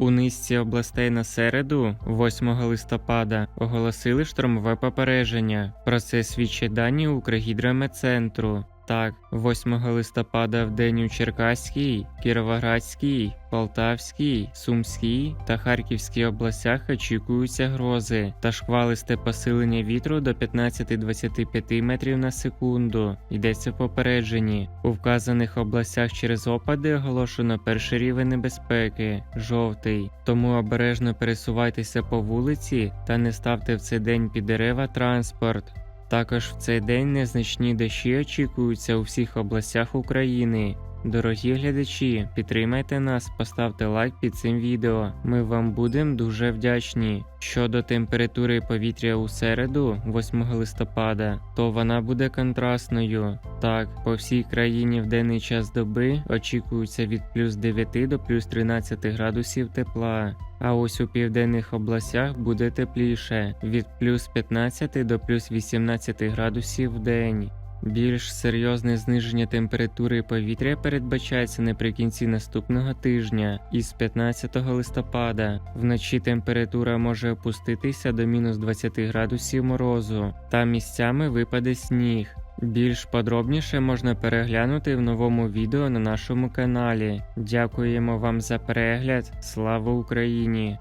У низці областей на середу, 8 листопада, оголосили штормове попередження. Про це свідчать дані Укргідрометцентру. Так, 8 листопада в день у Черкаській, Кіровоградській, Полтавській, Сумській та Харківській областях очікуються грози та шквалисте посилення вітру до 15-25 метрів на секунду. Йдеться в попередженні. У вказаних областях через опади оголошено перший рівень небезпеки жовтий. Тому обережно пересувайтеся по вулиці та не ставте в цей день під дерева транспорт. Також в цей день незначні дощі очікуються у всіх областях України. Дорогі глядачі, підтримайте нас, поставте лайк під цим відео. Ми вам будемо дуже вдячні. Щодо температури повітря у середу, 8 листопада, то вона буде контрастною. Так, по всій країні в денний час доби очікується від плюс 9 до плюс 13 градусів тепла. А ось у південних областях буде тепліше від плюс 15 до плюс 18 градусів в день. Більш серйозне зниження температури повітря передбачається наприкінці наступного тижня із 15 листопада. Вночі температура може опуститися до мінус 20 градусів морозу, та місцями випаде сніг. Більш подробніше можна переглянути в новому відео на нашому каналі. Дякуємо вам за перегляд. Слава Україні!